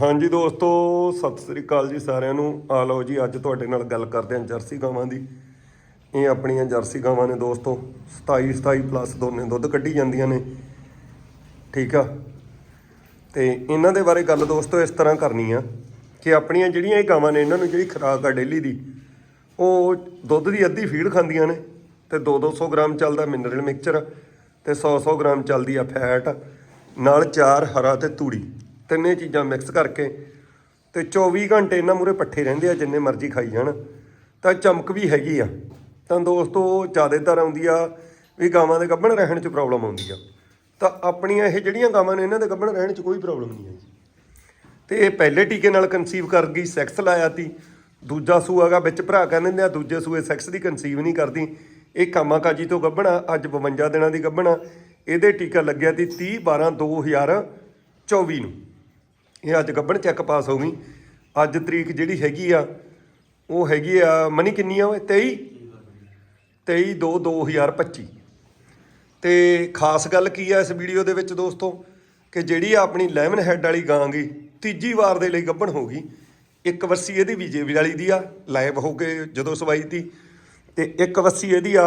ਹਾਂਜੀ ਦੋਸਤੋ, ਸਤਿ ਸ੍ਰੀ ਅਕਾਲ ਜੀ ਸਾਰਿਆਂ ਨੂੰ। ਆ ਲਓ ਜੀ, ਅੱਜ ਤੁਹਾਡੇ ਨਾਲ ਗੱਲ ਕਰਦੇ ਹਾਂ ਜਰਸੀ ਗਾਵਾਂ ਦੀ। ਇਹ ਆਪਣੀਆਂ ਜਰਸੀ ਗਾਵਾਂ ਨੇ ਦੋਸਤੋ 27 27 ਪਲੱਸ ਦੋਨੇ ਦੁੱਧ ਕੱਢੀ ਜਾਂਦੀਆਂ ਨੇ। ਠੀਕ ਆ? ਤੇ ਇਹਨਾਂ ਦੇ ਬਾਰੇ ਗੱਲ ਦੋਸਤੋ ਇਸ ਤਰ੍ਹਾਂ ਕਰਨੀ ਆ ਕਿ ਆਪਣੀਆਂ ਜਿਹੜੀਆਂ ਇਹ ਗਾਵਾਂ ਨੇ, ਇਹਨਾਂ ਨੂੰ ਜਿਹੜੀ ਖੁਰਾਕ ਆ ਡੇਲੀ ਦੀ, ਉਹ ਦੁੱਧ ਦੀ ਅੱਧੀ ਫੀਡ ਖਾਂਦੀਆਂ ਨੇ। ਤੇ 2-200 ਗ੍ਰਾਮ ਚੱਲਦਾ ਮਿਨਰਲ ਮਿਕਸਚਰ ਤੇ 100-100 ਗ੍ਰਾਮ ਚੱਲਦੀ ਆ ਫੈਟ ਨਾਲ ਚਾਰ ਹਰਾ ਤੇ ਤੂੜੀ। ਤਿੰਨੇ ਚੀਜ਼ਾਂ ਮਿਕਸ ਕਰਕੇ ਤੇ 24 ਘੰਟੇ ਇਹਨਾਂ ਮੂਰੇ ਪੱਠੇ ਰਹਿੰਦੇ ਆ, ਜਿੰਨੇ ਮਰਜ਼ੀ ਖਾਈ ਜਾਣ। ਤਾਂ ਚਮਕ ਵੀ ਹੈਗੀ ਆ। ਤਾਂ ਦੋਸਤੋ, ਜ਼ਿਆਦਾਤਰ ਆਉਂਦੀ ਆ ਵੀ ਗਾਵਾਂ ਦੇ ਗੱਭਣ ਰਹਿਣ 'ਚ ਪ੍ਰੋਬਲਮ ਆਉਂਦੀ ਆ। ਤਾਂ ਆਪਣੀਆਂ ਇਹ ਜਿਹੜੀਆਂ ਗਾਵਾਂ ਨੇ, ਇਹਨਾਂ ਦੇ ਗੱਭਣ ਰਹਿਣ 'ਚ ਕੋਈ ਪ੍ਰੋਬਲਮ ਨਹੀਂ ਹੈ ਜੀ ਤੇ ਇਹ ਪਹਿਲੇ ਟੀਕੇ ਨਾਲ ਕਨਸੀਵ ਕਰ ਗਈ ਸੈਕਸ ਲਾਇਆ ਤੀ। ਦੂਜਾ ਸੂਆਗਾ ਵਿੱਚ ਭਰਾ ਕਹਿੰਦੇ ਆ, ਦੂਜੇ ਸੂਏ ਸੈਕਸ ਦੀ ਕਨਸੀਵ ਨਹੀਂ ਕਰਦੀ। ਇਹ ਕਾਮਾਕਾਜੀ ਤੋਂ ਗੱਭਣਾ ਅੱਜ 52 ਦਿਨਾਂ ਦੀ ਗੱਭਣਾ ਇਹਦੇ ਟੀਕਾ ਲੱਗਿਆ ਤੀ 30 12 2024 ਨੂੰ। ਇਹ ਅੱਜ ਗੱਭਣ ਚੈੱਕ ਪਾਸ ਹੋ ਗਈ। ਅੱਜ ਤਰੀਕ ਜਿਹੜੀ ਹੈਗੀ ਆ, ਉਹ ਹੈਗੀ ਆ ਮਨੀ ਕਿੰਨੀ ਆ ਓਏ? 23 23 2 2025 ਤੇ ਖਾਸ ਗੱਲ ਕੀ ਆ ਇਸ ਵੀਡੀਓ ਦੇ ਵਿੱਚ ਦੋਸਤੋ? ਕਿ ਜਿਹੜੀ ਆ ਆਪਣੀ ਲੈਮਨ ਹੈਡ ਵਾਲੀ ਗਾਂ ਗਈ, ਤੀਜੀ ਵਾਰ ਦੇ ਲਈ ਗੱਭਣ ਹੋ ਗਈ। ਇੱਕ ਵੱਸੀ ਇਹਦੀ ਵਿਜੇ ਵਾਲੀ ਦੀ ਆ, ਲਾਈਵ ਹੋ ਕੇ ਜਦੋਂ ਸਵਾਈ ਤੀ। ਤੇ ਇੱਕ ਵੱਸੀ ਇਹਦੀ ਆ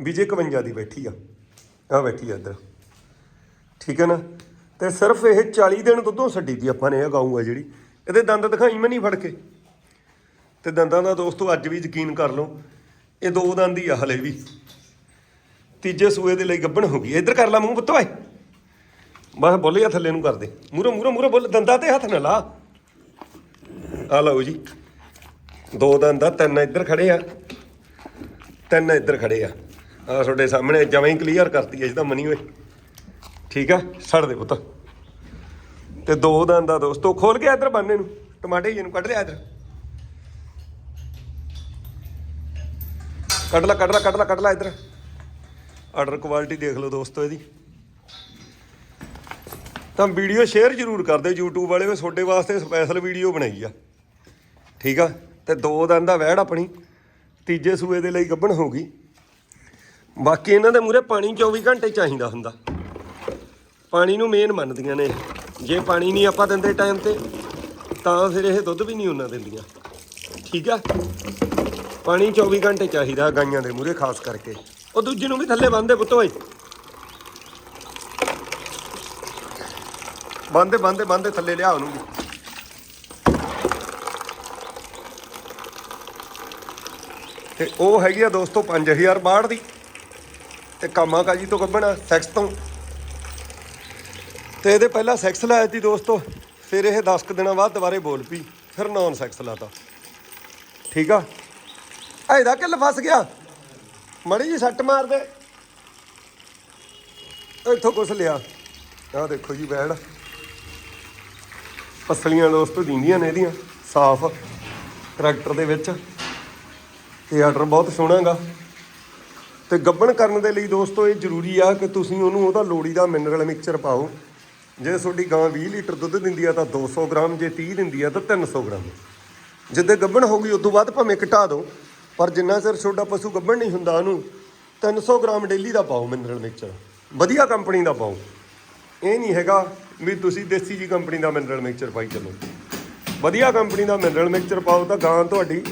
ਵਿਜੇ 51 ਦੀ ਬੈਠੀ ਆ। ਆ ਬੈਠੀ ਆ ਇੱਧਰ। ਠੀਕ ਹੈ ਨਾ? ਤੇ ਸਿਰਫ ਇਹ 40 ਦਿਨ ਦੁੱਧੋਂ ਛੱਡੀ ਦੀ ਆਪਾਂ ਨੇ ਇਹ ਗਾਊ ਆ ਜਿਹੜੀ। ਇਹਦੇ ਦੰਦ ਦਿਖਾਈ ਮੈਂ ਨਹੀਂ ਫੜ ਕੇ। ਤੇ ਦੰਦਾਂ ਦਾ ਦੋਸਤੋ ਅੱਜ ਵੀ ਯਕੀਨ ਕਰ ਲਓ, ਇਹ ਦੋ ਦੰਦ ਹੀ ਆ ਹਲੇ ਵੀ। ਤੀਜੇ ਸੂਏ ਦੇ ਲਈ ਗੱਭਣ ਹੋ ਗਈ। ਇੱਧਰ ਕਰ ਲਾ ਮੂੰਹ ਪੁੱਤ ਓਏ। ਬਸ ਬੋਲਿਆ ਥੱਲੇ ਨੂੰ ਕਰ ਦੇ ਮੂਰੇ ਮੂਰੇ ਮੂਰੇ ਬੋਲ, ਦੰਦਾਂ ਤੇ ਹੱਥ ਨਾ ਲਾ। ਆ ਲਓ ਜੀ। ਦੋ ਦੰਦ ਆ, ਤਿੰਨ ਇੱਧਰ ਖੜੇ ਆ। ਤਿੰਨ ਇੱਧਰ ਖੜੇ ਆ। ਆ ਤੁਹਾਡੇ ਸਾਹਮਣੇ ਜਮਾਂ ਹੀ ਕਲੀਅਰ ਕਰਤੀ ਐ ਜਿਹਦਾ ਮਨੀ ਹੋਏ ਠੀਕ ਆ? ਛੱਡ ਦੇ ਪੁੱਤ। ਤੇ ਦੋ ਦੰਦ ਦਾ ਦੋਸਤੋ, ਖੋਲ ਕੇ ਇੱਧਰ ਬੰਨੇ ਨੂੰ। ਟਮਾਟੇ ਜੀ ਨੂੰ ਕੱਢ ਲਿਆ ਇੱਧਰ। ਕੱਢ ਲੈ ਕੱਢ ਲੈ ਕੱਢ ਲੈ ਕੱਢ ਲੈ ਇੱਧਰ। ਆਰਡਰ ਕੁਆਲਿਟੀ ਦੇਖ ਲਓ ਦੋਸਤੋ ਇਹਦੀ। ਤਾਂ ਵੀਡੀਓ ਸ਼ੇਅਰ ਜ਼ਰੂਰ ਕਰ ਦਿਓ YouTube ਵਾਲੇ ਵੀ ਤੁਹਾਡੇ ਵਾਸਤੇ ਸਪੈਸ਼ਲ ਵੀਡੀਓ ਬਣਾਈ ਆ। ਠੀਕ ਆ? ਤੇ ਦੋ ਦਿਨ ਦਾ ਵਹਿੜ ਆਪਣੀ। ਤੀਜੇ ਸੂਏ ਦੇ ਲਈ ਗੱਭਣ ਹੋ ਗਈ। ਬਾਕੀ ਇਹਨਾਂ ਦੇ ਮੂਰੇ ਪਾਣੀ 24 ਘੰਟੇ ਚਾਹੀਦਾ ਹੁੰਦਾ। ਪਾਣੀ ਨੂੰ ਮੇਨ ਮੰਨਦੀਆਂ ਨੇ ਜੇ ਪਾਣੀ ਨਹੀਂ ਆਪਾਂ ਦਿੰਦੇ ਟਾਈਮ ਤੇ, ਤਾਂ ਫਿਰ ਇਹ ਦੁੱਧ ਵੀ ਨਹੀਂ ਉਹਨਾਂ ਦਿੰਦੀਆਂ। ਠੀਕ ਆ? ਪਾਣੀ 24 ਘੰਟੇ ਚਾਹੀਦਾ ਗਾਈਆਂ ਦੇ ਮੂਰੇ ਖਾਸ ਕਰਕੇ। ਉਹ ਦੂਜੇ ਨੂੰ ਵੀ ਥੱਲੇ ਬੰਨਦੇ ਪੁੱਤ ਓਏ। ਬੰਨਦੇ ਬੰਨਦੇ ਬੰਨਦੇ ਥੱਲੇ ਲਿਆ ਉਹਨੂੰ ਵੀ। ਤੇ ਉਹ ਹੈਗੀ ਆ ਦੋਸਤੋ 5000 ਬਾੜ ਦੀ। ਤੇ ਕਾਮਾ ਕਾਜੀ ਤੋਂ ਕੱਢਣਾ ਸੈਕਸ ਤੋਂ। ਤੇ ਇਹਦੇ ਪਹਿਲਾਂ ਸੈਕਸ ਲਾਇਆ ਸੀ ਦੋਸਤੋ, ਫਿਰ ਇਹ 10 ਕੁ ਦਿਨਾਂ ਬਾਅਦ ਦੁਬਾਰੇ ਬੋਲ ਪਈ, ਫਿਰ ਨੌਨ ਸੈਕਸ ਲਾਤਾ। ਠੀਕ ਆ? ਐਦਾ ਕਿੱਲ ਫਸ ਗਿਆ? ਮੜੀ ਜੀ ਸੱਟ ਮਾਰ ਦੇ। ਇੱਥੋਂ ਕੁਛ ਲਿਆ। ਆਹ ਦੇਖੋ ਜੀ ਬੈੜ ਪਸਲੀਆਂ ਦੋਸਤੋ ਦਿੰਦੀਆਂ ਨੇ ਇਹਦੀਆਂ, ਸਾਫ਼ ਕਰੈਕਟਰ ਦੇ ਵਿੱਚ। ਤੇ ਆਰਡਰ ਬਹੁਤ ਸੋਹਣਾਗਾ ਤੇ ਗੱਬਣ ਕਰਨ ਦੇ ਲਈ ਦੋਸਤੋ ਇਹ ਜ਼ਰੂਰੀ ਆ ਕਿ ਤੁਸੀਂ ਉਹਨੂੰ ਉਹਦਾ ਲੋੜੀ ਦਾ ਮਿਨਰਲ ਮਿਕਸਚਰ ਪਾਓ। ਜੇ ਤੁਹਾਡੀ ਗਾਂ 20 ਲੀਟਰ ਦੁੱਧ ਦਿੰਦੀ ਆ ਤਾਂ 200 ਗ੍ਰਾਮ, ਜੇ 30 ਦਿੰਦੀ ਆ ਤਾਂ 300 ਗ੍ਰਾਮ। ਜਿੱਦੇ ਗੱਬਣ ਹੋਊਗੀ ਉਦੋਂ ਬਾਅਦ ਭਾਵੇਂ ਘਟਾ ਦਿਓ ਪਰ ਜਿੰਨਾ ਚਿਰ ਛੋਟਾ ਪਸ਼ੂ ਗੱਭਣ ਨਹੀਂ ਹੁੰਦਾ ਉਹਨੂੰ 300 ਗ੍ਰਾਮ ਡੇਲੀ ਦਾ ਪਾਓ ਮਿਨਰਲ ਮਿਕਸਚਰ। ਵਧੀਆ ਕੰਪਨੀ ਦਾ ਪਾਓ। ਇਹ ਨਹੀਂ ਹੈਗਾ ਵੀ ਤੁਸੀਂ ਦੇਸੀ ਜੀ ਕੰਪਨੀ ਦਾ ਮਿਨਰਲ ਮਿਕਸਚਰ ਪਾਈ ਚੱਲੋ। ਵਧੀਆ ਕੰਪਨੀ ਦਾ ਮਿਨਰਲ ਮਿਕਸਚਰ ਪਾਓ ਤਾਂ ਗਾਂ ਤੁਹਾਡੀ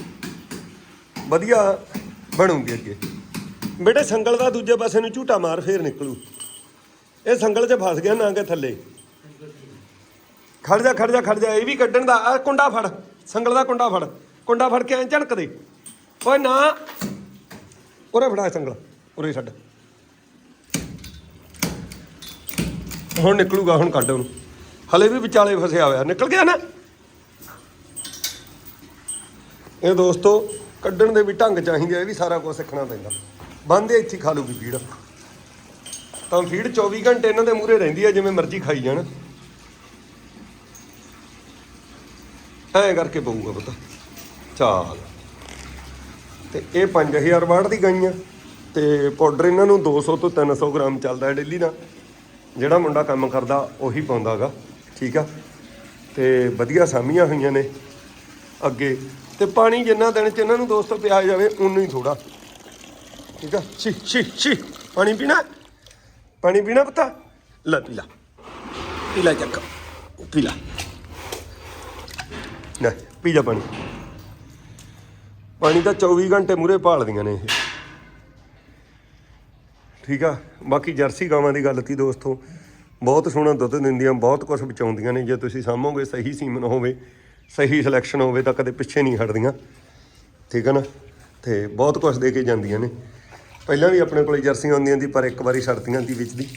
ਵਧੀਆ ਬਣੂਗੀ ਅੱਗੇ। ਬੇਟੇ ਸੰਗਲ ਦਾ ਦੂਜੇ ਪਾਸੇ ਨੂੰ ਝੂਟਾ ਮਾਰ, ਫੇਰ ਨਿਕਲੂ। ਇਹ ਸੰਗਲ 'ਚ ਫਸ ਗਿਆ ਨਾ ਕਿ ਥੱਲੇ। ਖੜ ਜਾ ਖੜ ਜਾ ਖੜ ਜਾ, ਇਹ ਵੀ ਕੱਢਣ ਦਾ ਆ ਕੁੰਡਾ ਫੜ, ਸੰਗਲ ਦਾ ਕੁੰਡਾ ਫੜ ਕੁੰਡਾ ਫੜ ਕੇ ਐਂ ਝੜਕ ਦੇ। ਓਏ ਨਾ, ਉਰੇ ਫੜਾ ਸੰਗਲ, ਉਰੇ ਛੱਡ। ਹੁਣ ਨਿਕਲੂਗਾ, ਹੁਣ ਕੱਢ ਉਹਨੂੰ। ਹਲੇ ਵੀ ਵਿਚਾਲੇ ਫਸਿਆ ਹੋਇਆ, ਨਿਕਲ ਗਿਆ ਨਾ। ਇਹ ਦੋਸਤੋ, ਕੱਢਣ ਦੇ ਵੀ ਢੰਗ ਚਾਹੀਦੇ ਆ, ਇਹ ਵੀ ਸਾਰਾ ਕੁਝ ਸਿੱਖਣਾ ਪੈਂਦਾ। ਬੰਦੇ ਇੱਥੇ ਖਾ ਲੂਗੀ ਫੀਡ। ਤਾਂ ਫੀਡ 24 ਘੰਟੇ ਇਹਨਾਂ ਦੇ ਮੂਹਰੇ ਰਹਿੰਦੀ ਹੈ ਜਿਵੇਂ ਮਰਜ਼ੀ ਖਾਈ ਜਾਣ। ਐਂ ਕਰਕੇ ਪਊਗਾ ਪਤਾ। ਚਾਲ। ਤੇ ਇਹ 5000 ਵਾਟ ਦੀ ਗਾਈਆਂ। ਤੇ ਪਾਊਡਰ ਇਹਨਾਂ ਨੂੰ 200 ਤੋਂ 300 ਗ੍ਰਾਮ ਚੱਲਦਾ ਹੈ ਡੇਲੀ ਦਾ। ਜਿਹੜਾ ਮੁੰਡਾ ਕੰਮ ਕਰਦਾ, ਉਹੀ ਪਾਉਂਦਾਗਾ। ਠੀਕ ਆ? ਤੇ ਵਧੀਆ ਸਾਮੀਆਂ ਹੋਈਆਂ ਨੇ ਅੱਗੇ। ਤੇ ਪਾਣੀ ਜਿੰਨਾ ਦਿਨ ਚ ਇਹਨਾਂ ਨੂੰ ਦੋਸਤੋ ਪਿਆ ਜਾਵੇ ਉਨਾ ਹੀ ਥੋੜਾ ਠੀਕ ਆ? ਛੀ ਛੀ ਛੀ। ਪਾਣੀ ਪੀਣਾ? ਪਾਣੀ ਪੀਣਾ ਪਤਾ? ਲੈ ਪੀ ਲਾ। ਪੀ ਲੈ ਚੱਕ। ਪੀ ਲਾ। ਲੈ ਪੀ ਜਾ ਪਾਣੀ। ਪਾਣੀ ਤਾਂ 24 ਘੰਟੇ ਮੂਰੇ ਭਾਲਦੀਆਂ ਨੇ ਇਹ। ਠੀਕ ਆ, ਬਾਕੀ ਜਰਸੀ ਗਾਵਾਂ ਦੀ ਗੱਲ ਤੀ ਦੋਸਤੋ। ਬਹੁਤ ਸੋਹਣਾ ਦੁੱਧ ਦਿੰਦੀਆਂ, ਬਹੁਤ ਕੁਝ ਬਚਾਉਂਦੀਆਂ ਨੇ। ਜੇ ਤੁਸੀਂ ਸਾਂਭੋਗੇ, ਸਹੀ ਸੀਮਨ ਹੋਵੇ, ਸਹੀ ਸਿਲੈਕਸ਼ਨ ਹੋਵੇ, ਤਾਂ ਕਦੇ ਪਿੱਛੇ ਨਹੀਂ ਹਟਦੀਆਂ। ਠੀਕ ਹੈ ਨਾ? ਤੇ ਬਹੁਤ ਕੁਝ ਦੇ ਕੇ ਜਾਂਦੀਆਂ ਨੇ। ਪਹਿਲਾਂ ਵੀ ਆਪਣੇ ਕੋਲ ਜਰਸੀਆਂ ਹੁੰਦੀਆਂ ਸੀ ਪਰ ਇੱਕ ਵਾਰੀ ਛੱਡਤੀਆਂ ਸੀ ਵਿੱਚ ਦੀ।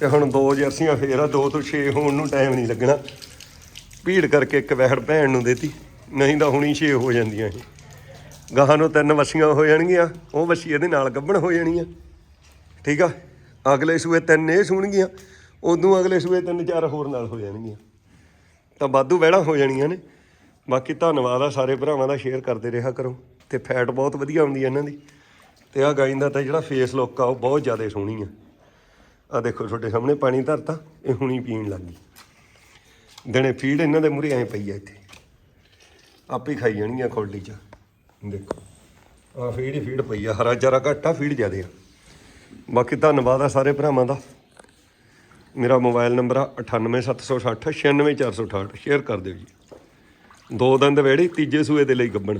ਤੇ ਹੁਣ ਦੋ ਜਰਸੀਆਂ ਫੇਰ ਆ, ਦੋ ਤੋਂ 6 ਹੋਣ ਨੂੰ ਟਾਈਮ ਨਹੀਂ ਲੱਗਣਾ। ਭੀੜ ਕਰਕੇ ਇੱਕ ਵਹਿੜ ਭੈਣ ਨੂੰ ਦੇਤੀ, ਨਹੀਂ ਤਾਂ ਹੁਣੀ 6 ਹੋ ਜਾਂਦੀਆਂ ਇਹ ਗਾਹਾਂ ਨੂੰ ਤਿੰਨ ਵਸੀਆਂ ਹੋ ਜਾਣਗੀਆਂ, ਉਹ ਵਸੀ ਇਹਦੇ ਨਾਲ ਗੱਭਣ ਹੋ ਜਾਣੀਆਂ। ਠੀਕ ਆ? ਅਗਲੇ ਸੂਏ ਤਿੰਨ ਇਹ ਸੂਣਗੀਆਂ, ਉਦੋਂ ਅਗਲੇ ਸੂਏ ਤਿੰਨ ਚਾਰ ਹੋਰ ਨਾਲ ਹੋ ਜਾਣਗੀਆਂ। ਤਾਂ ਵਾਧੂ ਵਹਿੜਾਂ ਹੋ ਜਾਣੀਆਂ ਨੇ। ਬਾਕੀ ਧੰਨਵਾਦ ਆ ਸਾਰੇ ਭਰਾਵਾਂ ਦਾ ਸ਼ੇਅਰ ਕਰਦੇ ਰਿਹਾ ਕਰੋ। ਤੇ ਫੈਟ ਬਹੁਤ ਵਧੀਆ ਹੁੰਦੀ ਹੈ ਇਹਨਾਂ ਦੀ। ਤੇ ਆ ਗਾਈਂ ਦਾ ਤਾਂ ਜਿਹੜਾ ਫੇਸ ਲੁੱਕ ਆ, ਉਹ ਬਹੁਤ ਜ਼ਿਆਦਾ ਸੋਹਣੀ ਆ। ਆ ਦੇਖੋ ਤੁਹਾਡੇ ਸਾਹਮਣੇ ਪਾਣੀ ਧਰਤਾ, ਇਹ ਹੁਣੀ ਪੀਣ ਲੱਗ ਗਈ। ਦਿਨੇ ਫੀਡ ਇਹਨਾਂ ਦੇ ਮੂਹਰੇ ਐ ਪਈ ਆ ਇੱਥੇ। ਆਪੇ ਖਾਈ ਜਾਣਗੀਆਂ ਖੋਲਡੀ ਚ। ਦੇਖੋ ਆ ਫੀਡ ਹੀ ਫੀਡ ਪਈ ਆ, ਹਰਾ ਚਾਰਾ ਘੱਟ ਆ, ਫੀਡ ਜ਼ਿਆਦੇ ਆ। ਬਾਕੀ ਧੰਨਵਾਦ ਆ ਸਾਰੇ ਭਰਾਵਾਂ ਦਾ। ਮੇਰਾ ਮੋਬਾਈਲ ਨੰਬਰ ਆ 98760 96468 ਸ਼ੇਅਰ ਕਰ ਦਿਓ ਜੀ। ਦੋ ਦਿਨ ਦੇ ਵੇੜੇ ਤੀਜੇ ਸੂਏ ਦੇ ਲਈ ਗੱਬਣ।